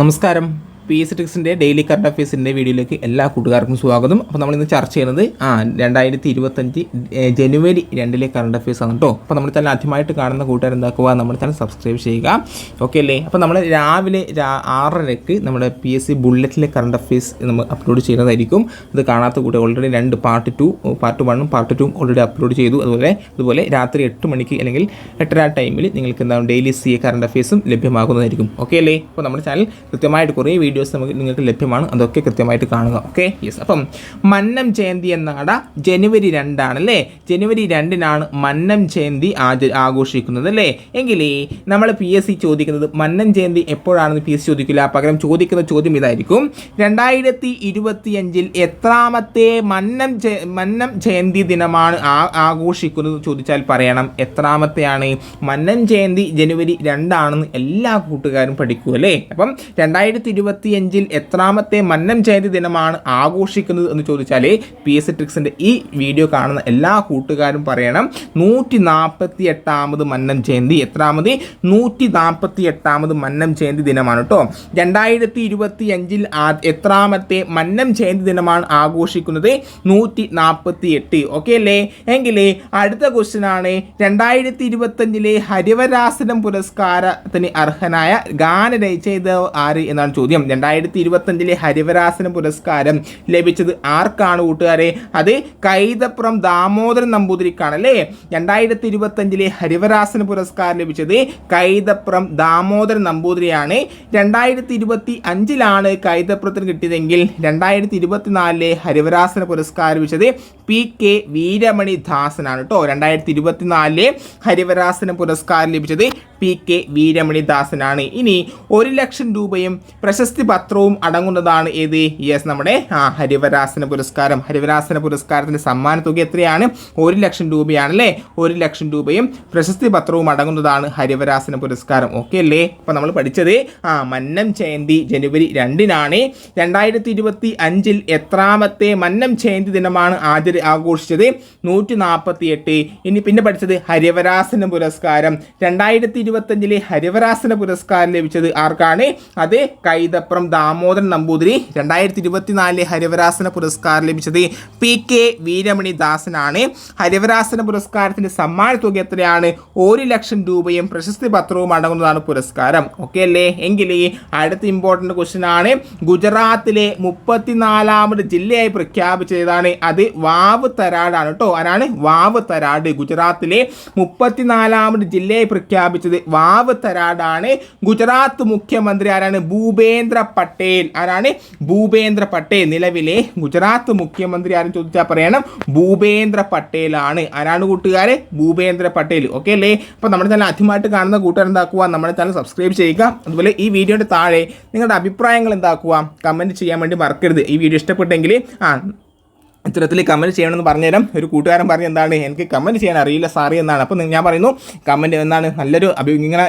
നമസ്കാരം. P S ടിക്സിന്റെ daily current അഫയേഴ്സിന്റെ വീഡിയോയിലേക്ക് എല്ലാ കൂട്ടുകാർക്കും സ്വാഗതം. അപ്പോൾ നമ്മൾ ഇന്ന് ചർച്ച ചെയ്യുന്നത് ആ രണ്ടായിരത്തി ഇരുപത്തഞ്ച് ജനുവരി രണ്ടിലെ കറണ്ട് അഫയേഴ്സ് ആണ് കേട്ടോ അപ്പോൾ നമ്മൾ തന്നെ ആദ്യമായിട്ട് കാണുന്ന കൂട്ടുകാർ എന്താക്കുക നമ്മൾ ചാനൽ സബ്സ്ക്രൈബ് ചെയ്യുക. ഓക്കെ അല്ലേ? അപ്പോൾ നമ്മൾ രാവിലെ ആറരയ്ക്ക് നമ്മുടെ പി എസ് സി ബുള്ളറ്റിലെ കറണ്ട് അഫയേഴ്സ് നമ്മൾ അപ്ലോഡ് ചെയ്യുന്നതായിരിക്കും. അത് കാണാത്ത കൂട്ടുകാർ ഓൾറെഡി രണ്ട് പാർട്ട് ടു പാർട്ട് വണ്ണും പാർട്ട് ടു ഓൾറെഡി അപ്ലോഡ് ചെയ്തു. അതുപോലെ അതുപോലെ രാത്രി എട്ട് മണിക്ക് അല്ലെങ്കിൽ എട്ടര ടൈമിൽ നിങ്ങൾക്ക് എന്താണ് ഡെയിലി സി എ കറണ്ട് അഫയേഴ്സും ലഭ്യമാകുന്നതായിരിക്കും. ഓക്കെ അല്ലേ? അപ്പോൾ നമ്മുടെ ചാനൽ കൃത്യമായിട്ട് കുറേ വീഡിയോസ് നമുക്ക് നിങ്ങൾക്ക് ലഭ്യമാണ്. അതൊക്കെ കൃത്യമായിട്ട് കാണുക. ഓക്കെ യെസ് അപ്പം മന്നം ജയന്തി എന്നാട. ജനുവരി രണ്ടാണ് അല്ലേ ജനുവരി രണ്ടിനാണ് മന്നം ജയന്തി ആച ആഘോഷിക്കുന്നത് അല്ലേ? എങ്കിലേ നമ്മൾ പി എസ് സി ചോദിക്കുന്നത് മന്നം ജയന്തി എപ്പോഴാണെന്ന് പി എസ് സി ചോദിക്കില്ല. പകരം ചോദിക്കുന്ന ചോദ്യം ഇതായിരിക്കും. രണ്ടായിരത്തി ഇരുപത്തിയഞ്ചിൽ എത്രാമത്തെ മന്നം ജയ മന്നം ജയന്തി ദിനമാണ് ആഘോഷിക്കുന്നത് ചോദിച്ചാൽ പറയണം. എത്രാമത്തെയാണ്? മന്നം ജയന്തി ജനുവരി രണ്ടാണെന്ന് എല്ലാ കൂട്ടുകാരും പഠിക്കൂ അല്ലേ? അപ്പം രണ്ടായിരത്തി ഇരുപത്തിയഞ്ചിൽ എത്രാമത്തെ മന്നം ജയന്തി ദിനമാണ് ആഘോഷിക്കുന്നത് എന്ന് ചോദിച്ചാൽ പി എസ് ട്രിക്സിന്റെ ഈ വീഡിയോ കാണുന്ന എല്ലാ കൂട്ടുകാരും പറയണം. നൂറ്റി നാൽപ്പത്തി എട്ടാമത് മന്നം ജയന്തി. എത്രാമത്? നൂറ്റി നാൽപ്പത്തി എട്ടാമത് മന്നം ജയന്തി ദിനമാണ് കേട്ടോ. രണ്ടായിരത്തി ഇരുപത്തി അഞ്ചിൽ എത്രാമത്തെ മന്നം ജയന്തി ദിനമാണ് ആഘോഷിക്കുന്നത്. നൂറ്റി നാൽപ്പത്തി എട്ട് ഓക്കെ അല്ലേ? എങ്കിൽ അടുത്ത ക്വസ്റ്റ്യൻ ആണ് രണ്ടായിരത്തി ഇരുപത്തഞ്ചിലെ ഹരിവരാസനം പുരസ്കാരത്തിന് അർഹനായ ഗാനരചയിത ആര് എന്നാണ് ചോദ്യം. രണ്ടായിരത്തി ഇരുപത്തഞ്ചിലെ ഹരിവരാസന പുരസ്കാരം ലഭിച്ചത് ആർക്കാണ് കൂട്ടുകാരെ? അത് കൈതപ്പുറം ദാമോദരൻ നമ്പൂതിരിക്കാണ് അല്ലേ? രണ്ടായിരത്തി ഇരുപത്തഞ്ചിലെ ഹരിവരാസന പുരസ്കാരം ലഭിച്ചത് കൈതപ്പുറം ദാമോദരൻ നമ്പൂതിരിയാണ്. രണ്ടായിരത്തി ഇരുപത്തി അഞ്ചിലാണ് കൈതപ്പുറത്തിന് കിട്ടിയതെങ്കിൽ രണ്ടായിരത്തി ഇരുപത്തിനാലിലെ ഹരിവരാസന പുരസ്കാരം ലഭിച്ചത് പി കെ വീരമണി ദാസനാണ് കേട്ടോ. രണ്ടായിരത്തി ഇരുപത്തിനാലിലെ ഹരിവരാസന പുരസ്കാരം ലഭിച്ചത് പി കെ വീരമണി ദാസനാണ്. ഇനി ഒരു ലക്ഷം രൂപയും പ്രശസ്തി പത്രവും അടങ്ങുന്നതാണ് ഏത്? യെസ് നമ്മുടെ ആ ഹരിവരാസന പുരസ്കാരം. ഹരിവരാസന പുരസ്കാരത്തിന്റെ സമ്മാന തുക എത്രയാണ്? ഒരു ലക്ഷം രൂപയാണ് അല്ലേ ഒരു ലക്ഷം രൂപയും പ്രശസ്തി പത്രവും അടങ്ങുന്നതാണ് ഹരിവരാസന പുരസ്കാരം. ഓക്കെ അല്ലേ? അപ്പോൾ നമ്മൾ പഠിച്ചത് ആ മന്നം ജയന്തി ജനുവരി രണ്ടിനാണ്. രണ്ടായിരത്തി ഇരുപത്തി അഞ്ചിൽ എത്രാമത്തെ മന്നം ജയന്തി ദിനമാണ് ആചരി ആഘോഷിച്ചത്? നൂറ്റി നാൽപ്പത്തി എട്ട് ഇനി പിന്നെ പഠിച്ചത് ഹരിവരാസന പുരസ്കാരം. രണ്ടായിരത്തി ഇരുപത്തഞ്ചിലെ ഹരിവരാസന പുരസ്കാരം ലഭിച്ചത് ആർക്കാണ്? അത് കൈതപ്രം ദാമോദരൻ നമ്പൂതിരി രണ്ടായിരത്തി ഇരുപത്തിനാലിലെ ഹരിവരാസന പുരസ്കാരം ലഭിച്ചത് പി കെ വീരമണി ദാസനാണ്. ഹരിവരാസന പുരസ്കാരത്തിന്റെ സമ്മാന തുക എത്രയാണ്? ഒരു ലക്ഷം രൂപയും പ്രശസ്തി പത്രവും അടങ്ങുന്നതാണ് പുരസ്കാരം. ഓക്കെ അല്ലേ? എങ്കിൽ അടുത്ത ഇമ്പോർട്ടന്റ് ക്വസ്റ്റ്യൻ ആണ്. ഗുജറാത്തിലെ മുപ്പത്തിനാലാമത് ജില്ലയായി പ്രഖ്യാപിച്ചതാണ്. അത് വാവ് തരാടാണ് കേട്ടോ ആരാണ്? വാവ് തരാട്. ഗുജറാത്തിലെ മുപ്പത്തിനാലാമത് ജില്ലയായി പ്രഖ്യാപിച്ചത് വാവ് തരാടാണ്. ഗുജറാത്ത് മുഖ്യമന്ത്രി ആരാണ്? ഭൂപേന്ദ്ര പട്ടേൽ. ആരാണ്? ഭൂപേന്ദ്ര പട്ടേൽ. നിലവിലെ ഗുജറാത്ത് മുഖ്യമന്ത്രി ആരും ചോദിച്ചാൽ പറയണം. ഭൂപേന്ദ്ര പട്ടേലാണ്. ആരാണ് കൂട്ടുകാരെ? ഭൂപേന്ദ്ര പട്ടേൽ. ഓക്കെ അല്ലേ? അപ്പോൾ നമ്മുടെ ചാനൽ ആദ്യമായിട്ട് കാണുന്ന കൂട്ടുകാർ എന്താക്കുക? നമ്മുടെ ചാനൽ സബ്സ്ക്രൈബ് ചെയ്യുക. അതുപോലെ ഈ വീഡിയോയുടെ താഴെ നിങ്ങളുടെ അഭിപ്രായങ്ങൾ എന്താക്കുക? കമന്റ് ചെയ്യാൻ വേണ്ടി മറക്കരുത്. ഈ വീഡിയോ ഇഷ്ടപ്പെട്ടെങ്കിൽ ആ ഇത്തരത്തിൽ കമന്റ് ചെയ്യണമെന്ന് പറഞ്ഞുതരാം. ഒരു കൂട്ടുകാരൻ പറഞ്ഞ എന്താണ്? എനിക്ക് കമന്റ് ചെയ്യാൻ അറിയില്ല സാറി എന്നാണ്. അപ്പോൾ ഞാൻ പറയുന്നു കമന്റ് എന്താണ്? നല്ലൊരു അഭി ഇങ്ങനെ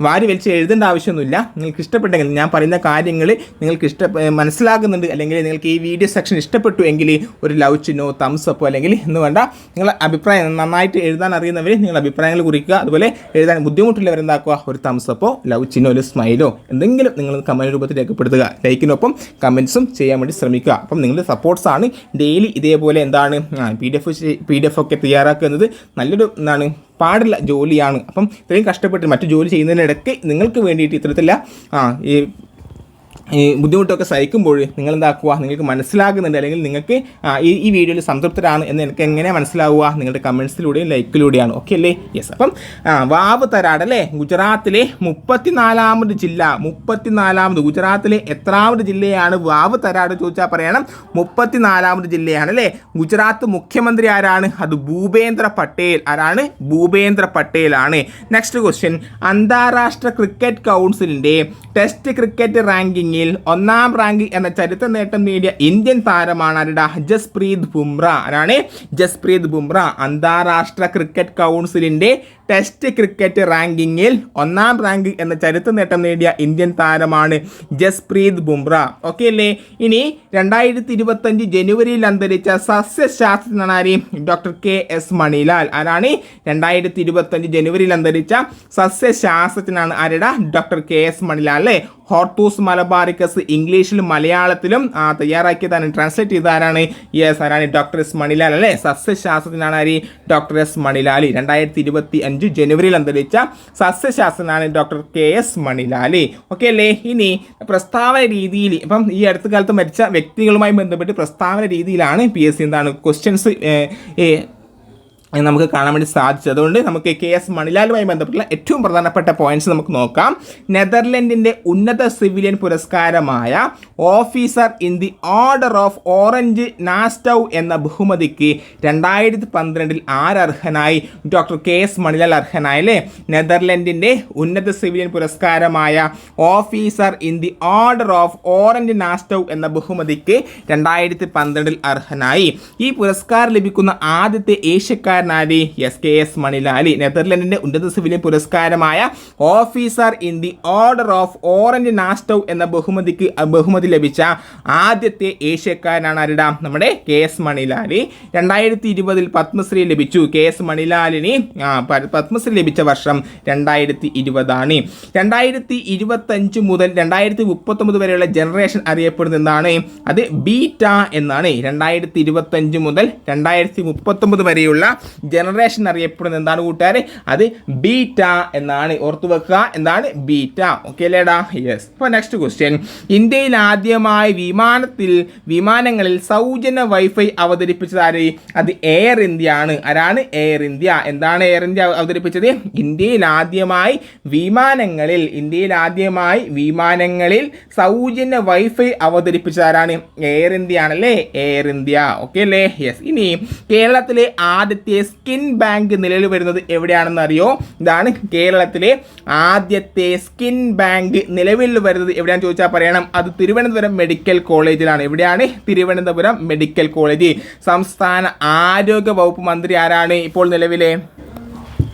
വാരി വലിച്ച് എഴുതേണ്ട ആവശ്യമൊന്നുമില്ല. നിങ്ങൾക്ക് ഇഷ്ടപ്പെട്ടെങ്കിൽ ഞാൻ പറയുന്ന കാര്യങ്ങൾ നിങ്ങൾക്ക് ഇഷ്ട മനസ്സിലാകുന്നുണ്ട്. അല്ലെങ്കിൽ നിങ്ങൾക്ക് ഈ വീഡിയോ സെക്ഷൻ ഇഷ്ടപ്പെട്ടു എങ്കിൽ ഒരു ലവ് ചിന്നോ തംസ് അപ്പോ അല്ലെങ്കിൽ എന്ന് വേണ്ട. നിങ്ങളുടെ അഭിപ്രായം നന്നായിട്ട് എഴുതാൻ അറിയുന്നവർ നിങ്ങളുടെ അഭിപ്രായങ്ങൾ കുറിക്കുക. അതുപോലെ എഴുതാൻ ബുദ്ധിമുട്ടുള്ളവർ എന്താക്കുക? ഒരു തംസ് അപ്പോ ലവ് ചിന്നോ ഒരു സ്മൈലോ എന്തെങ്കിലും നിങ്ങൾ കമന്റ് രൂപത്തിൽ രേഖപ്പെടുത്തുക. ലൈക്കിനൊപ്പം കമൻസും ചെയ്യാൻ വേണ്ടി ശ്രമിക്കുക. അപ്പം നിങ്ങളുടെ സപ്പോർട്ട്സ് ആണ് ഡെയിലി ഇതേപോലെ എന്താണ് P D F P D F ഒക്കെ തയ്യാറാക്കുന്നത്. നല്ലൊരു എന്താണ് പാടില്ല ജോലിയാണ്. അപ്പം ഇത്രയും കഷ്ടപ്പെട്ട് മറ്റു ജോലി ചെയ്യുന്നതിനിടയ്ക്ക് നിങ്ങൾക്ക് വേണ്ടിയിട്ട് ഇത്തരത്തിലുള്ള ആ ഈ ഈ ബുദ്ധിമുട്ടൊക്കെ സഹിക്കുമ്പോൾ നിങ്ങൾ എന്താക്കുക നിങ്ങൾക്ക് മനസ്സിലാകുന്നുണ്ട്. അല്ലെങ്കിൽ നിങ്ങൾക്ക് ഈ ഈ വീഡിയോയിൽ സംതൃപ്തരാണ് എന്ന് എനിക്ക് എങ്ങനെ മനസ്സിലാവുക? നിങ്ങളുടെ കമൻസിലൂടെയും ലൈക്കിലൂടെയാണ്. ഓക്കെ അല്ലേ? യെസ് അപ്പം വാവ് തരാട് അല്ലേ? ഗുജറാത്തിലെ മുപ്പത്തിനാലാമത് ജില്ല. മുപ്പത്തിനാലാമത്. ഗുജറാത്തിലെ എത്രാമത് ജില്ലയാണ് വാവ് തരാട് ചോദിച്ചാൽ പറയണം. മുപ്പത്തിനാലാമത് ജില്ലയാണ് അല്ലേ? ഗുജറാത്ത് മുഖ്യമന്ത്രി ആരാണ്? അത് ഭൂപേന്ദ്ര പട്ടേൽ. ആരാണ്? ഭൂപേന്ദ്ര പട്ടേൽ ആണ്. നെക്സ്റ്റ് ക്വസ്റ്റ്യൻ അന്താരാഷ്ട്ര ക്രിക്കറ്റ് കൗൺസിലിന്റെ ടെസ്റ്റ് ക്രിക്കറ്റ് റാങ്കിങ്ങിൽ ഒന്നാം റാങ്ക് എന്ന ചരിത്ര നേട്ടം നേടിയ ഇന്ത്യൻ താരമാണ് ആരുടെ? ജസ്പ്രീത് ബുംറ. ആരാണ്? ജസ്പ്രീത് ബുംറ. അന്താരാഷ്ട്ര ക്രിക്കറ്റ് കൗൺസിലിന്റെ ടെസ്റ്റ് ക്രിക്കറ്റ് റാങ്കിങ്ങിൽ ഒന്നാം റാങ്ക് എന്ന ചരിത്ര നേട്ടം നേടിയ ഇന്ത്യൻ താരമാണ് ജസ്പ്രീത് ബുംറ. ഓക്കെ അല്ലേ? ഇനി രണ്ടായിരത്തി ഇരുപത്തഞ്ച് ജനുവരിയിൽ അന്തരിച്ച സസ്യശാസ്ത്രജ്ഞനാരി ഡോക്ടർ കെ എസ് മണിലാൽ. ആരാണ്? രണ്ടായിരത്തി ഇരുപത്തഞ്ച് ജനുവരിയിൽ അന്തരിച്ച സസ്യശാസ്ത്രജ്ഞനാണ് ആരുടെ? ഡോക്ടർ കെ എസ് മണിലാൽ അല്ലേ? ഹോർട്ടൂസ് മലബാറിക്കസ് ഇംഗ്ലീഷിലും മലയാളത്തിലും തയ്യാറാക്കിയതാണ്. ട്രാൻസ്ലേറ്റ് ചെയ്ത ആരാണ് യെസ് ആരാണ്? ഡോക്ടർ എസ് മണിലാൽ അല്ലേ? സസ്യശാസ്ത്രജ്ഞനാണ് ആര്? ഡോക്ടർ എസ് മണിലാലി രണ്ടായിരത്തി ഇരുപത്തി അഞ്ച് ജനുവരിയിൽ അന്തരിച്ച സസ്യശാസ്ത്രജ്ഞനാണ് ഡോക്ടർ കെ എസ് മണിലാലി ഓക്കെ അല്ലേ? ഇനി പ്രസ്താവന രീതിയിൽ ഇപ്പം ഈ അടുത്ത കാലത്ത് മരിച്ച വ്യക്തികളുമായി ബന്ധപ്പെട്ട് പ്രസ്താവന രീതിയിലാണ് പി എസ് സി എന്താണ്? ക്വസ്റ്റ്യൻസ് നമുക്ക് കാണാൻ വേണ്ടി സാധിച്ചു. അതുകൊണ്ട് നമുക്ക് കെ എസ് മണിലാലുമായി ബന്ധപ്പെട്ടുള്ള ഏറ്റവും പ്രധാനപ്പെട്ട പോയിന്റ്സ് നമുക്ക് നോക്കാം. നെതർലൻഡിന്റെ ഉന്നത civilian പുരസ്കാരമായ officer in the Order of Orange Nassau എന്ന ബഹുമതിക്ക് രണ്ടായിരത്തി പന്ത്രണ്ടിൽ ആരർഹനായി? ഡോക്ടർ കെ എസ് മണിലാൽ അർഹനായല്ലേ? നെതർലൻഡിന്റെ ഉന്നത civilian പുരസ്കാരമായ officer in the Order of Orange Nassau എന്ന ബഹുമതിക്ക് രണ്ടായിരത്തി പന്ത്രണ്ടിൽ അർഹനായി. ഈ പുരസ്കാരം ലഭിക്കുന്ന ആദ്യത്തെ ഏഷ്യക്കാരനായി എസ് കെ എസ് മണിലാലി. നെതർലൻഡിന്റെ ഉന്നത civilian പുരസ്കാരമായ officer in the Order of Orange Nassau എന്ന ബഹുമതിക്ക് ബഹുമതി ലഭിച്ച ആദ്യത്തെ ഏഷ്യക്കാരനാണ് ആരുടെ? നമ്മുടെ കെ എസ് മണിലാലി. രണ്ടായിരത്തി ഇരുപതിൽ പത്മശ്രീ ലഭിച്ചു. കെ എസ് മണിലാലിന് പത്മശ്രീ ലഭിച്ച വർഷം രണ്ടായിരത്തി ഇരുപതാണ് രണ്ടായിരത്തി ഇരുപത്തഞ്ച് മുതൽ രണ്ടായിരത്തി മുപ്പത്തൊമ്പത് വരെയുള്ള ജനറേഷൻ അറിയപ്പെടുന്ന എന്താണ് അത് ബീറ്റ എന്നാണ്. രണ്ടായിരത്തി ഇരുപത്തഞ്ച് മുതൽ രണ്ടായിരത്തി മുപ്പത്തൊമ്പത് വരെയുള്ള ജനറേഷൻ അറിയപ്പെടുന്നത് എന്താണ് കൂട്ടുകാരെ? അത് ബീറ്റ എന്നാണ് ഓർത്തു വെക്കുക. എന്താണ്? ബീറ്റ ഓക്കെ അല്ലേടാ? യെസ് ഇപ്പോൾ നെക്സ്റ്റ് ക്വസ്റ്റ്യൻ ഇന്ത്യയിൽ ആദ്യമായി വിമാനത്തിൽ വിമാനങ്ങളിൽ സൗജന്യ വൈഫൈ അവതരിപ്പിച്ചത് ആര്? അത് എയർ ഇന്ത്യ ആണ്. ആരാണ്? എയർ ഇന്ത്യ എന്താണ് എയർ ഇന്ത്യ അവതരിപ്പിച്ചത്? ഇന്ത്യയിൽ ആദ്യമായി വിമാനങ്ങളിൽ ഇന്ത്യയിൽ ആദ്യമായി വിമാനങ്ങളിൽ സൗജന്യ വൈഫൈ അവതരിപ്പിച്ചത് ആരാണ്? എയർ ഇന്ത്യ ആണല്ലേ? എയർ ഇന്ത്യ ഓക്കെ അല്ലേ? യെസ് ഇനി കേരളത്തിലെ ആദ്യത്തെ സ്കിൻ ബാങ്ക് നിലവിൽ വരുന്നത് എവിടെയാണെന്ന് അറിയോ ഇതാണ് കേരളത്തിലെ ആദ്യത്തെ സ്കിൻ ബാങ്ക് നിലവിൽ വരുന്നത് എവിടെയാണെന്ന് ചോദിച്ചാൽ പറയണം. അത് തിരുവനന്തപുരം മെഡിക്കൽ കോളേജിലാണ്. എവിടെയാണ്? Thiruvananthapuram medical college. സംസ്ഥാന ആരോഗ്യ വകുപ്പ് മന്ത്രി ആരാണ് ഇപ്പോൾ നിലവിലെ?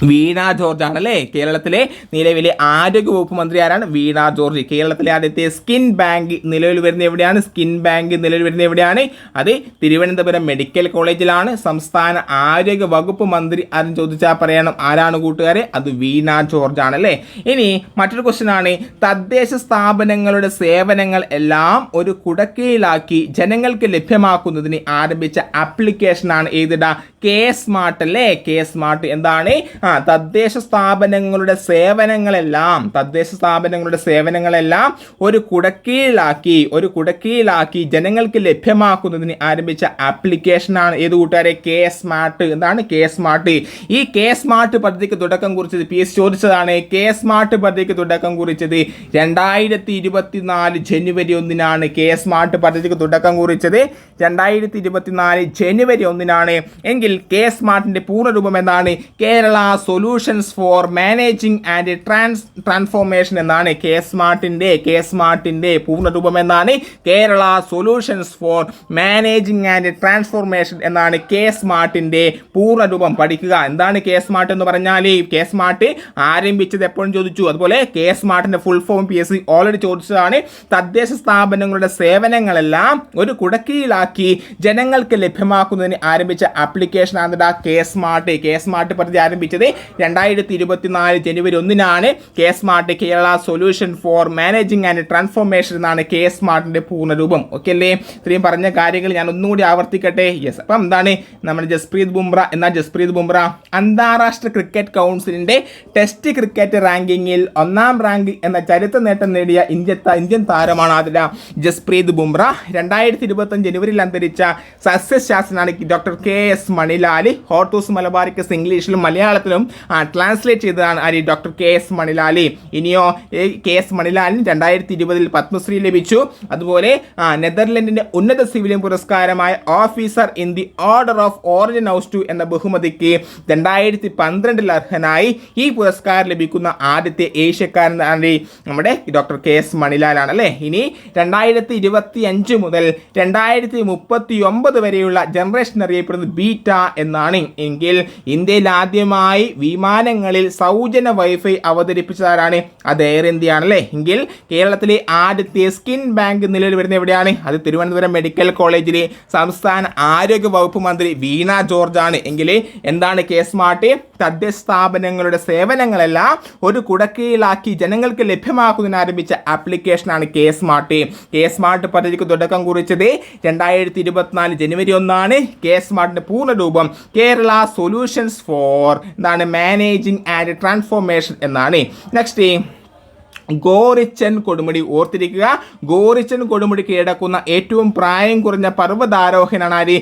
വീണ ജോർജ് ആണ് അല്ലേ കേരളത്തിലെ നിലവിലെ ആരോഗ്യ വകുപ്പ് മന്ത്രി ആരാണ്? വീണ ജോർജ്. കേരളത്തിലെ ആദ്യത്തെ സ്കിൻ ബാങ്ക് നിലവിൽ വരുന്നത് എവിടെയാണ്? സ്കിൻ ബാങ്ക് നിലവിൽ വരുന്നത് എവിടെയാണ്? അത് തിരുവനന്തപുരം മെഡിക്കൽ കോളേജിലാണ്. സംസ്ഥാന ആരോഗ്യ വകുപ്പ് മന്ത്രി ആരും ചോദിച്ചാൽ പറയണം. ആരാണ് കൂട്ടുകാരെ? അത് വീണ ജോർജ് ആണ് അല്ലേ ഇനി മറ്റൊരു ക്വസ്റ്റ്യൻ ആണ്. തദ്ദേശ സ്ഥാപനങ്ങളുടെ സേവനങ്ങൾ എല്ലാം ഒരു കുടക്കീഴിലാക്കി ജനങ്ങൾക്ക് ലഭ്യമാക്കുന്നതിന് ആരംഭിച്ച ആപ്ലിക്കേഷനാണ് ഏതിട? കെ സ്മാർട്ട് അല്ലേ? കെ സ്മാർട്ട് എന്താണ്? ആ തദ്ദേശ സ്ഥാപനങ്ങളുടെ സേവനങ്ങളെല്ലാം തദ്ദേശ സ്ഥാപനങ്ങളുടെ സേവനങ്ങളെല്ലാം ഒരു കുടക്കീഴിലാക്കി ഒരു കുടക്കീഴിലാക്കി ജനങ്ങൾക്ക് ലഭ്യമാക്കുന്നതിന് ആരംഭിച്ച ആപ്ലിക്കേഷനാണ് ഏത് കൂട്ടുകാരെ? K Smart. എന്താണ് കെ സ്മാർട്ട്? ഈ കെ സ്മാർട്ട് പദ്ധതിക്ക് തുടക്കം കുറിച്ചത് പി എസ് ചോദിച്ചതാണ്. കെ സ്മാർട്ട് പദ്ധതിക്ക് തുടക്കം കുറിച്ചത് രണ്ടായിരത്തി ഇരുപത്തിനാല് ജനുവരി ഒന്നിനാണ്. കെ സ്മാർട്ട് പദ്ധതിക്ക് തുടക്കം കുറിച്ചത് രണ്ടായിരത്തി ഇരുപത്തിനാല് ജനുവരി ഒന്നിനാണ്. എങ്കിൽ കെ സ്മാർട്ടിന്റെ പൂർണരൂപം എന്നാണ് Kerala solutions for managing and trans transformation എന്നാണ് കെ സ്മാർട്ടിന്റെ കെ സ്മാർട്ടിന്റെ പൂർണരൂപം എന്നാണ് Kerala solutions for managing and transformation എന്നാണ് കെ സ്മാർട്ടിന്റെ പൂർണരൂപം. പഠിക്കുക. എന്താണ് കെ സ്മാർട്ട് എന്ന് പറഞ്ഞാൽ കെ സ്മാർട്ട് ആരംഭിച്ചത് എപ്പോഴും ചോദിച്ചു. അതുപോലെ K സ്മാർട്ടിന്റെ full form P S C already ചോദിച്ചതാണ്. തദ്ദേശ സ്ഥാപനങ്ങളുടെ സേവനങ്ങളെല്ലാം ഒരു കുടക്കീഴിലാക്കി ജനങ്ങൾക്ക് ലഭ്യമാക്കുന്നതിന് ആരംഭിച്ച ആപ്ലിക്കേഷൻ ആണ് കെ സ്മാർട്ട് കെ സ്മാർട്ട് പദ്ധതി ആരംഭിച്ചത് രണ്ടായിരത്തി ഇരുപത്തിനാല് ജനുവരി ഒന്നിനാണ്. K Smart Kerala solution for managing and transformation എന്നാണ് കെ സ്മാർട്ടിന്റെ പൂർണരൂപം. ഓക്കെ അല്ലേ? ഇത്രയും പറഞ്ഞ കാര്യങ്ങൾ ഞാൻ ഒന്നുകൂടി ആവർത്തിക്കട്ടെ. യെസ് അപ്പം എന്താണ്? നമ്മുടെ ജസ്പ്രീത് ബുംറ. എന്ന ജസ്പ്രീത് ബുംറ? അന്താരാഷ്ട്ര ക്രിക്കറ്റ് കൗൺസിലിന്റെ ടെസ്റ്റ് ക്രിക്കറ്റ് റാങ്കിങ്ങിൽ ഒന്നാം റാങ്ക് എന്ന ചരിത്ര നേട്ടം നേടിയ ഇന്ത്യ ഇന്ത്യൻ താരമാണ് അതില ജസ്പ്രീത് ബുംറ. രണ്ടായിരത്തി ഇരുപത്തഞ്ച് ജനുവരിയിൽ അന്തരിച്ച സസ്യശാസ്ത്രനാണ് ഡോക്ടർ കെ എസ് മണിലാലി ഹോട്ടൂസ് മലബാറിക്കസ് ഇംഗ്ലീഷിലും മലയാളത്തിലും ട്രാൻസ്ലേറ്റ് ചെയ്തതാണ് ആര്? ഡോക്ടർ കെ എസ് മണിലാലി. ഇനിയോ കെ എസ് മണിലാലിന് രണ്ടായിരത്തി ഇരുപതിൽ പത്മശ്രീ ലഭിച്ചു. അതുപോലെ നെതർലൻഡിന്റെ ഉന്നത സിവിലിയൻ പുരസ്കാരമായ officer in the order of ഓറിജൻ ഹൗസ് ടു എന്ന ബഹുമതിക്ക് രണ്ടായിരത്തി പന്ത്രണ്ടിൽ അർഹനായി. ഈ പുരസ്കാരം ലഭിക്കുന്ന ആദ്യത്തെ ഏഷ്യക്കാരൻ നമ്മുടെ ഡോക്ടർ കെ എസ് മണിലാലാണ് അല്ലേ? ഇനി രണ്ടായിരത്തി ഇരുപത്തി അഞ്ച് മുതൽ രണ്ടായിരത്തി മുപ്പത്തി ഒമ്പത് വരെയുള്ള ജനറേഷൻ അറിയപ്പെടുന്നത് ബീറ്റ എന്നാണ് എങ്കിൽ ഇന്ത്യയിൽ ആദ്യമായി വിമാനങ്ങളിൽ സൗജന്യ വൈഫൈ അവതരിപ്പിച്ചതാരാണ്? അത് എയർ ഇന്ത്യ ആണല്ലേ? എങ്കിൽ കേരളത്തിലെ ആദ്യത്തെ സ്കിൻ ബാങ്ക് നിലവിൽ വരുന്ന എവിടെയാണ്? അത് തിരുവനന്തപുരം മെഡിക്കൽ കോളേജിലെ സംസ്ഥാന ആരോഗ്യ വകുപ്പ് മന്ത്രി വീണ ജോർജ് ആണ് എങ്കിൽ എന്താണ് കെ സ്മാർട്ട് തദ്ദേശ സ്ഥാപനങ്ങളുടെ സേവനങ്ങളെല്ലാം ഒരു കുടക്കീഴിലാക്കി ജനങ്ങൾക്ക് ലഭ്യമാക്കുന്നതിന് ആരംഭിച്ച ആപ്ലിക്കേഷനാണ് കെ സ്മാർട്ട് കെ സ്മാർട്ട് പദ്ധതിക്ക് തുടക്കം കുറിച്ചത് രണ്ടായിരത്തി ഇരുപത്തിനാല് ജനുവരി ഒന്നാണ്. കെ സ്മാർട്ടിന്റെ പൂർണ രൂപം. കേരള സൊല്യൂഷൻസ് ഫോർ എന്താണ് മാനേജിങ് ആൻഡ് ട്രാൻസ്ഫോർമേഷൻ എന്നാണ്. നെക്സ്റ്റ് ഗോറിച്ചൻ കൊടുമുടി ഓർത്തിരിക്കുക. ഗോറിച്ചൻ കൊടുമുടി കീഴടക്കുന്ന ഏറ്റവും പ്രായം കുറഞ്ഞ പർവതാരോഹനാണ് ആര്?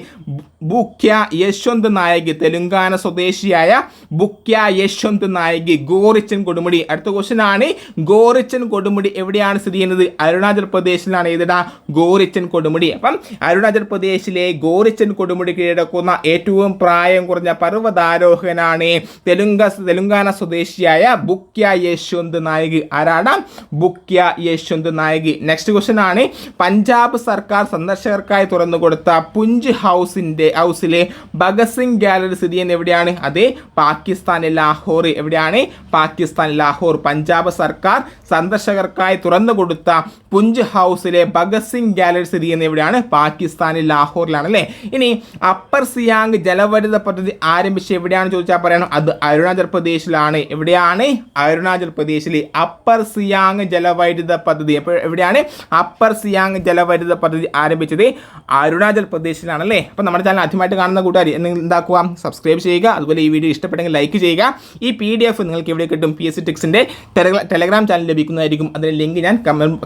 ബുക്യ യശ്വന്ത് നായകി തെലുങ്കാന സ്വദേശിയായ ബുക്യ യശ്വന്ത് നായകി ഗോറിച്ചൻ കൊടുമുടി. അടുത്ത ക്വസ്റ്റൻ ആണ്. ഗോറിച്ചൻ കൊടുമുടി എവിടെയാണ് സ്ഥിതി ചെയ്യുന്നത്? അരുണാചൽ പ്രദേശിലാണ്. ഏതിടാ? ഗോറിച്ചൻ കൊടുമുടി. അപ്പം അരുണാചൽ പ്രദേശിലെ ഗോറിച്ചൻ കൊടുമുടി കീഴടക്കുന്ന ഏറ്റവും പ്രായം കുറഞ്ഞ പർവതാരോഹനാണ് തെലുങ്ക തെലുങ്കാന സ്വദേശിയായ ബുക്യ യശ്വന്ത് നായകി. ആരാണ്? ബുക്യ യശ്വന്ത് നായകി. നെക്സ്റ്റ് ക്വസ്റ്റ്യൻ ആണ്. പഞ്ചാബ് സർക്കാർ സന്ദർശകർക്കായി തുറന്നു കൊടുത്ത പുഞ്ച് ഹൗസിന്റെ ഹൗസിലെ ഭഗത് സിംഗ് ഗാലറി സ്ഥിതി ചെയ്യുന്ന എവിടെയാണ്? അതെ പാകിസ്ഥാനിലെ ലാഹോർ എവിടെയാണ്? പാകിസ്ഥാൻ ലാഹോർ. പഞ്ചാബ് സർക്കാർ സന്ദർശകർക്കായി തുറന്നു കൊടുത്ത പുഞ്ച് ഹൗസിലെ ഭഗത് സിംഗ് ഗാലറി സ്ഥിതി ചെയ്യുന്ന എവിടെയാണ്? പാകിസ്ഥാനിൽ ലാഹോറിലാണ് അല്ലേ? ഇനി അപ്പർ സിയാങ് ജലവൈദ്യുത പദ്ധതി ആരംഭിച്ച് എവിടെയാണ് ചോദിച്ചാൽ പറയണം. അത് അരുണാചൽ പ്രദേശിലാണ്. എവിടെയാണ്? അരുണാചൽ പ്രദേശിലെ അപ്പർ സിയാങ് ജലവൈദ്യുത പദ്ധതി. അപ്പോൾ എവിടെയാണ്? അപ്പർ സിയാങ് ജലവൈദ്യുത പദ്ധതി ആരംഭിച്ചത്? അരുണാചൽ പ്രദേശിലാണ് അല്ലേ അപ്പോൾ നമ്മുടെ ചാനൽ ആദ്യമായിട്ട് കാണുന്ന കൂട്ടുകാർ എന്താക്കുക? സബ്സ്ക്രൈബ് ചെയ്യുക. അതുപോലെ ഈ വീഡിയോ ഇഷ്ടപ്പെട്ടെങ്കിൽ ലൈക്ക് ചെയ്യുക. ഈ പി ഡി എഫ് നിങ്ങൾക്ക് എവിടെ കിട്ടും? പി എസ് സി ടെക്സിന്റെ ടെലഗ്രാം ചാനൽ ലഭിക്കുന്നതായിരിക്കും. അതിന്റെ ലിങ്ക് ഞാൻ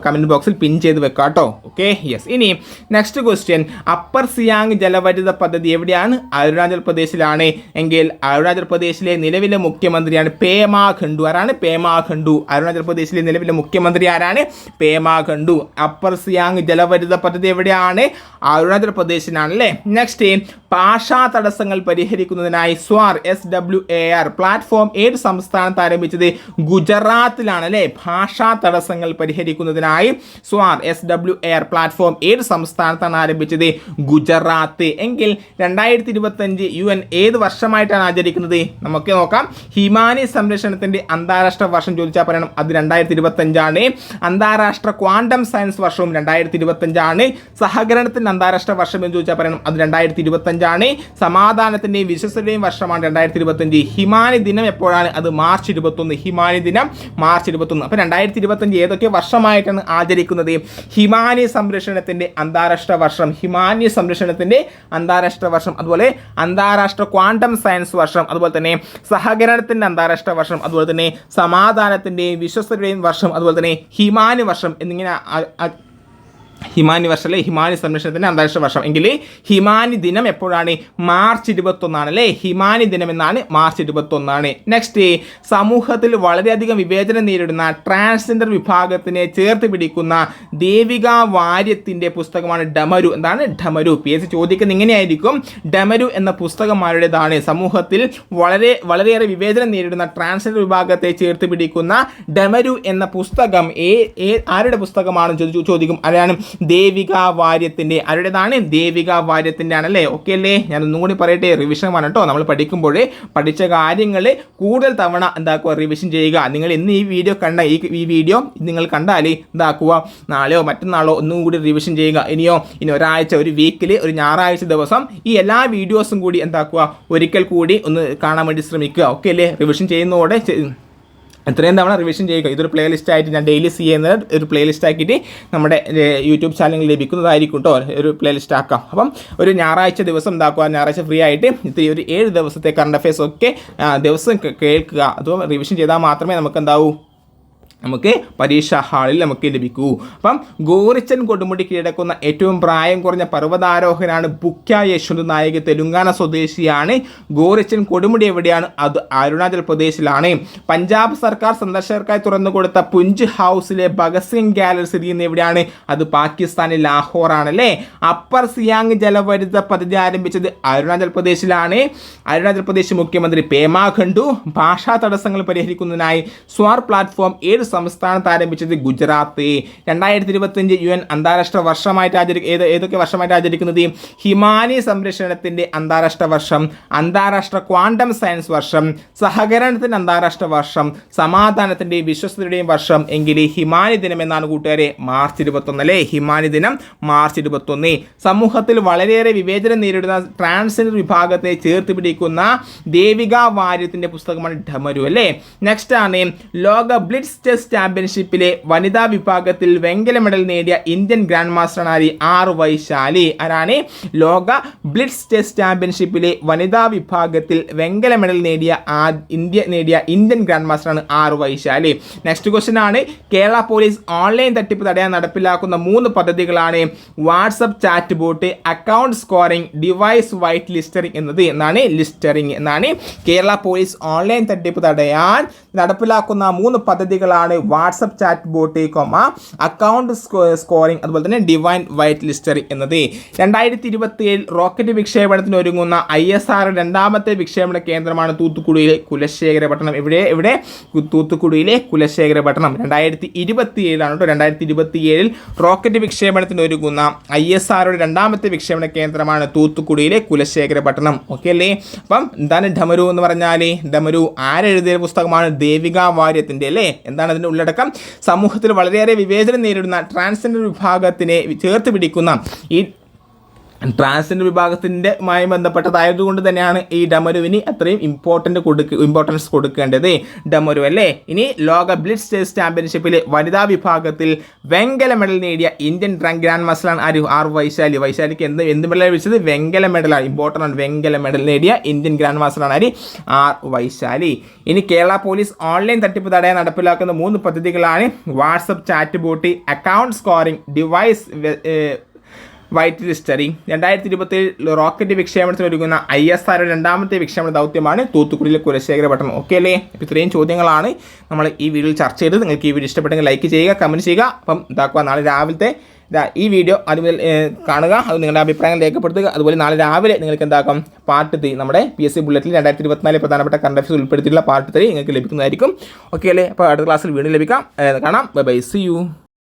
കമന്റ് ബോക്സിൽ പിൻ ചെയ്ത് വെക്കാം കേട്ടോ. ഓക്കെ യെസ് ഇനി നെക്സ്റ്റ് ക്വസ്റ്റ്യൻ അപ്പർ സിയാങ് ജലവൈദ്യുത പദ്ധതി എവിടെയാണ്? അരുണാചൽ പ്രദേശിലാണ്. എങ്കിൽ അരുണാചൽ പ്രദേശിലെ നിലവിലെ മുഖ്യമന്ത്രിയാണ് പേമാ ഖണ്ഡു ആരാണ് പേമാ ഖണ്ഡു അരുണാചൽ പ്രദേശിലെ നിലവിലെ മുഖ്യമന്ത്രി ആരാണ്? പേമാ ഖണ്ഡു. അപ്പർ സിയാങ് ജലവരുത പദ്ധതി എവിടെയാണ്? അരുണാചൽ പ്രദേശിനാണല്ലേ നെക്സ്റ്റ് ഭാഷാ തടസ്സങ്ങൾ പരിഹരിക്കുന്നതിനായി Swar S W A R platform ഏത് സംസ്ഥാനത്ത് ആരംഭിച്ചത്? ഗുജറാത്തിലാണ് അല്ലേ ഭാഷാ തടസ്സങ്ങൾ പരിഹരിക്കുന്നതിനായി Swar S W A R platform ഏത് സംസ്ഥാനത്താണ് ആരംഭിച്ചത്? ഗുജറാത്ത്. എങ്കിൽ രണ്ടായിരത്തി ഇരുപത്തഞ്ച് യു എൻ ഏത് വർഷമായിട്ടാണ് ആചരിക്കുന്നത്? നമുക്ക് നോക്കാം. ഹിമാനി സംരക്ഷണത്തിന്റെ അന്താരാഷ്ട്ര വർഷം ചോദിച്ചാൽ പറയണം. അത് രണ്ടായിരത്തി ഇരുപത്തഞ്ചാണ് അന്താരാഷ്ട്ര ക്വാണ്ടം സയൻസ് വർഷവും രണ്ടായിരത്തി ഇരുപത്തഞ്ചാണ് സഹകരണത്തിന്റെ അന്താരാഷ്ട്ര വർഷം എന്ന് ചോദിച്ചാൽ പറയണം അത് രണ്ടായിരത്തി ഇരുപത്തഞ്ചാണ് സമാധാനത്തിന്റെയും വിശ്വസതയും വർഷമാണ് രണ്ടായിരത്തി ഇരുപത്തഞ്ച് ഹിമാനി ദിനം എപ്പോഴാണ്? അത് മാർച്ച് ഇരുപത്തൊന്ന്. ഹിമാനി ദിനം മാർച്ച് ഇരുപത്തൊന്ന്. അപ്പോൾ രണ്ടായിരത്തി ഇരുപത്തഞ്ച് ഏതൊക്കെ വർഷമായിട്ടാണ് ആചരിക്കുന്നത്? ഹിമാനി സംരക്ഷണത്തിന്റെ അന്താരാഷ്ട്ര വർഷം ഹിമാനി സംരക്ഷണത്തിന്റെ അന്താരാഷ്ട്ര വർഷം അതുപോലെ അന്താരാഷ്ട്ര ക്വാണ്ടം സയൻസ് വർഷം അതുപോലെ തന്നെ സഹകരണത്തിന്റെ അന്താരാഷ്ട്ര വർഷം അതുപോലെ തന്നെ സമാധാനത്തിന്റെയും വിശ്വസതയുടെയും വർഷം അതുപോലെ തന്നെ ഹിമാനി വർഷം എന്നിങ്ങനെ ഹിമാനി വർഷം അല്ലേ ഹിമാനി സംരക്ഷണത്തിന്റെ അന്താരാഷ്ട്ര വർഷം. എങ്കിൽ ഹിമാനി ദിനം എപ്പോഴാണ്? മാർച്ച് ഇരുപത്തൊന്നാണ് അല്ലേ ഹിമാനി ദിനം എന്നാണ് മാർച്ച് ഇരുപത്തൊന്നാണ്. നെക്സ്റ്റ് സമൂഹത്തിൽ വളരെയധികം വിവേചനം നേരിടുന്ന ട്രാൻസ്ജെൻഡർ വിഭാഗത്തിനെ ചേർത്ത് പിടിക്കുന്ന ദേവിക വാര്യത്തിന്റെ പുസ്തകമാണ് ഡമരു. എന്താണ് ഡമരു? പി എസ് ചോദിക്കുന്നത് ഇങ്ങനെയായിരിക്കും. ഡമരു എന്ന പുസ്തകം ആരുടേതാണ്? സമൂഹത്തിൽ വളരെ വളരെയേറെ വിവേചനം നേരിടുന്ന ട്രാൻസ്ജെൻഡർ വിഭാഗത്തെ ചേർത്ത് പിടിക്കുന്ന ഡമരു എന്ന പുസ്തകം ഏ ആരുടെ പുസ്തകമാണ് ചോദിച്ചു ചോദിക്കും. ആരാണ്? ദേവിക വാര്യത്തിന്റെ ആരുടേതാണ്? ദേവിക വാര്യത്തിന്റെ ആണല്ലേ? ഓക്കെ അല്ലേ ഞാൻ ഒന്നും കൂടി പറയട്ടെ. റിവിഷൻ ആണ് കേട്ടോ. നമ്മൾ പഠിക്കുമ്പോൾ പഠിച്ച കാര്യങ്ങൾ കൂടുതൽ തവണ എന്താക്കുക? റിവിഷൻ ചെയ്യുക. നിങ്ങൾ ഇന്ന് ഈ വീഡിയോ കണ്ട ഈ ഈ വീഡിയോ നിങ്ങൾ കണ്ടാൽ എന്താക്കുക? നാളെയോ മറ്റന്നാളോ ഒന്നും കൂടി റിവിഷൻ ചെയ്യുക. ഇനിയോ ഇനി ഒരാഴ്ച ഒരു വീക്കിൽ ഒരു ഞായറാഴ്ച ദിവസം ഈ എല്ലാ വീഡിയോസും കൂടി എന്താക്കുക? ഒരിക്കൽ കൂടി ഒന്ന് കാണാൻ വേണ്ടി ശ്രമിക്കുക. ഓക്കെ അല്ലേ റിവിഷൻ ചെയ്യുന്നതോടെ എത്രയും തവണ റിവിഷൻ ചെയ്യുക. ഇതൊരു പ്ലേലിസ്റ്റ് ആയിട്ട് ഞാൻ ഡെയിലി ചെയ്യുന്നത് ഒരു പ്ലേലിസ്റ്റ് ആക്കിയിട്ട് നമ്മുടെ യൂട്യൂബ് ചാനലിൽ ലഭിക്കുന്നതായിരിക്കും കേട്ടോ ഒരു പ്ലേലിസ്റ്റ് ആക്കാം. അപ്പം ഒരു ഞായറാഴ്ച ദിവസം എന്താക്കുക ഞായറാഴ്ച ഫ്രീ ആയിട്ട് ഇത്തിരി ഒരു ഏഴ് ദിവസത്തെ കറണ്ട് അഫയേഴ്സ് ഒക്കെ ദിവസം കേൾക്കുക. അതും റിവിഷൻ ചെയ്താൽ മാത്രമേ നമുക്ക് എന്താവൂ നമുക്ക് പരീക്ഷാ ഹാളിൽ നമുക്ക് ലഭിക്കൂ. അപ്പം ഗോറിച്ചൻ കൊടുമുടി കീഴടക്കുന്ന ഏറ്റവും പ്രായം കുറഞ്ഞ പർവതാരോഹനാണ് ബുക്ക യശ്വന്ത് നായക് തെലുങ്കാന സ്വദേശിയാണ്. ഗോറിച്ചൻ കൊടുമുടി എവിടെയാണ്? അത് അരുണാചൽ പ്രദേശിലാണ്. പഞ്ചാബ് സർക്കാർ സന്ദർശകർക്കായി തുറന്നു കൊടുത്ത പുഞ്ച് ഹൗസിലെ ഭഗത് സിംഗ് ഗാലറി സ്ഥിതി ചെയ്യുന്ന എവിടെയാണ്? അത് പാകിസ്ഥാനിൽ ലാഹോറാണ് അല്ലേ അപ്പർ സിയാങ് ജലവരുത പദ്ധതി ആരംഭിച്ചത് അരുണാചൽ പ്രദേശിലാണ്. അരുണാചൽ പ്രദേശ് മുഖ്യമന്ത്രി പേമാ ഖണ്ഡു ഭാഷാ തടസ്സങ്ങൾ പരിഹരിക്കുന്നതിനായി സ്വാർ പ്ലാറ്റ്ഫോം ഏത് സംസ്ഥാനത്ത് ആരംഭിച്ചത് ഗുജറാത്ത്. രണ്ടായിരത്തി ഇരുപത്തിയഞ്ച് യു എൻ അന്താരാഷ്ട്ര വർഷമായിട്ട് ആചരി ഏത് ഏതൊക്കെ വർഷമായിട്ട് ആചരിക്കുന്നത്? ഹിമാനി സംരക്ഷണത്തിന്റെ അന്താരാഷ്ട്ര വർഷം അന്താരാഷ്ട്ര ക്വാണ്ടം സയൻസ് വർഷം സഹകരണത്തിന്റെ അന്താരാഷ്ട്ര വർഷം സമാധാനത്തിന്റെയും വിശ്വസ്തയുടെയും വർഷം. എങ്കിൽ ഹിമാനി ദിനം എന്നാണ് കൂട്ടുകാരെ മാർച്ച് ഇരുപത്തൊന്ന് അല്ലേ? ഹിമാനി ദിനം മാർച്ച് ഇരുപത്തൊന്ന്. സമൂഹത്തിൽ വളരെയേറെ വിവേചനം നേരിടുന്ന ട്രാൻസ്ജെൻഡർ വിഭാഗത്തെ ചേർത്ത് പിടിക്കുന്ന ദേവിക വാര്യത്തിന്റെ പുസ്തകമാണ് ഡമരു അല്ലേ? നെക്സ്റ്റ് ആണ് ലോക ബ്ലിറ്റ്സ് ചെസ് ചാമ്പ്യൻഷിപ്പിലെ വനിതാ വിഭാഗത്തിൽ വെങ്കല മെഡൽ നേടിയ ഇന്ത്യൻ ഗ്രാൻഡ് മാസ്റ്ററാണ് ആർ വൈശാലി ആരാണ്? ലോക ബ്ലിറ്റ്സ് ചെസ് ചാമ്പ്യൻഷിപ്പിലെ വനിതാ വിഭാഗത്തിൽ വെങ്കല മെഡൽ നേടിയ ഇന്ത്യ നേടിയ ഇന്ത്യൻ ഗ്രാൻഡ് മാസ്റ്ററാണ് ആർ വൈശാലി നെക്സ്റ്റ് ക്വസ്റ്റ്യൻ ആണ്. കേരള പോലീസ് ഓൺലൈൻ തട്ടിപ്പ് തടയാൻ നടപ്പിലാക്കുന്ന മൂന്ന് പദ്ധതികളാണ് WhatsApp chat bot account scoring device white listing എന്നത് എന്നാണ് ലിസ്റ്ററിംഗ് എന്നാണ്. കേരള പോലീസ് ഓൺലൈൻ തട്ടിപ്പ് തടയാൻ നടപ്പിലാക്കുന്ന മൂന്ന് പദ്ധതികളാണ് WhatsApp chat bot comma account scoring അതുപോലെ തന്നെ ഡിവൈൻ വൈറ്റ് ലിസ്റ്ററിംഗ് എന്നത്. രണ്ടായിരത്തി ഇരുപത്തി ഏഴിൽ റോക്കറ്റ് വിക്ഷേപണത്തിന് ഒരുങ്ങുന്ന ഐ എസ് ആർ രണ്ടാമത്തെ വിക്ഷേപണ കേന്ദ്രമാണ് തൂത്തുക്കുടിയിലെ കുലശേഖര പട്ടണം. ഇവിടെ ഇവിടെ തൂത്തുക്കുടിയിലെ കുലശേഖര പട്ടണം. രണ്ടായിരത്തി ഇരുപത്തി ഏഴിലാണ് കേട്ടോ രണ്ടായിരത്തി ഇരുപത്തി ഏഴിൽ റോക്കറ്റ് വിക്ഷേപണത്തിന് ഒരുങ്ങുന്ന ഐ എസ് ആറുടെ രണ്ടാമത്തെ വിക്ഷേപണ കേന്ദ്രമാണ് തൂത്തുക്കുടിയിലെ കുലശേഖര പട്ടണം. ഓക്കെ അല്ലേ? അപ്പം എന്താണ് ഡമരു എന്ന് പറഞ്ഞാൽ ഡമരു ആരെഴുതിയ പുസ്തകമാണ്? ദേവിക വാര്യത്തിന്റെ അല്ലേ? എന്താണ് അതിന്റെ ഉള്ളടക്കം. സമൂഹത്തിൽ വളരെയേറെ വിവേചനം നേരിടുന്ന ട്രാൻസ്ജെൻഡർ വിഭാഗത്തിനെ ചേർത്ത് പിടിക്കുന്ന ഈ ട്രാൻസ്ജെൻഡർ വിഭാഗത്തിന്റെ മായി ബന്ധപ്പെട്ടതായതുകൊണ്ട് തന്നെയാണ് ഈ ഡമരുവിന് അത്രയും ഇമ്പോർട്ടന്റ് കൊടുക്ക ഇമ്പോർട്ടൻസ് കൊടുക്കേണ്ടത്. ഡമരു അല്ലേ? ഇനി ലോക ബ്ലിറ്റ്സ് ചെസ് ചാമ്പ്യൻഷിപ്പിൽ വനിതാ വിഭാഗത്തിൽ വെങ്കല മെഡൽ നേടിയ ഇന്ത്യൻ ഗ്രാൻഡ് മാസ്റ്ററാണ് ആര്? ആർ വൈശാലി. വൈശാലിക്ക് എന്ത് എന്ത് മെഡൽ ലഭിച്ചത്? വെങ്കല മെഡലാണ് ഇമ്പോർട്ടന്റ് ആണ് വെങ്കല മെഡൽ നേടിയ ഇന്ത്യൻ ഗ്രാൻഡ് മാസ്റ്ററാണ് ആര്? ആർ വൈശാലി. ഇനി കേരള പോലീസ് ഓൺലൈൻ തട്ടിപ്പ് തടയാൻ നടപ്പിലാക്കുന്ന മൂന്ന് പദ്ധതികളാണ് വാട്സപ്പ് ചാറ്റ് ബോട്ടി account scoring device white listing രണ്ടായിരത്തി ഇരുപത്തിൽ റോക്കറ്റ് വിക്ഷേപണത്തിന് ഒരുങ്ങുന്ന ഐ എസ് ആർ രണ്ടാമത്തെ വിക്ഷേപണ ദൗത്യമാണ് തൂത്തുക്കുടിയിലെ കുലശേഖര പട്ടണം. ഓക്കെ അല്ലേ? അപ്പോൾ ഇത്രയും ചോദ്യങ്ങളാണ് നമ്മൾ ഈ വീഡിയോയിൽ ചർച്ച ചെയ്തത്. നിങ്ങൾക്ക് ഈ വീഡിയോ ഇഷ്ടപ്പെട്ടെങ്കിൽ ലൈക്ക് ചെയ്യുക കമന്റ് ചെയ്യുക. അപ്പം ഇതാക്കുക നാളെ രാവിലത്തെ ഈ വീഡിയോ അതുപോലെ കാണുക. അത് നിങ്ങളുടെ അഭിപ്രായങ്ങൾ രേഖപ്പെടുത്തുക. അതുപോലെ നാളെ രാവിലെ നിങ്ങൾക്ക് എന്താക്കാം? പാർട്ട് ത്രീ നമ്മുടെ പി എസ് സി ബുള്ളറ്റിൽ രണ്ടായിരത്തി ഇരുപത്തിനാല് പ്രധാനപ്പെട്ട കറണ്ട് അഫയേഴ്സ് ഉൾപ്പെടുത്തിയിട്ടുള്ള പാർട്ട് ത്രീ നിങ്ങൾക്ക് ലഭിക്കുന്നതായിരിക്കും. ഓക്കെ അല്ലേ? അപ്പോൾ അടുത്ത ക്ലാസ്സിൽ വീണ്ടും ലഭിക്കാം. കാണാം. By C U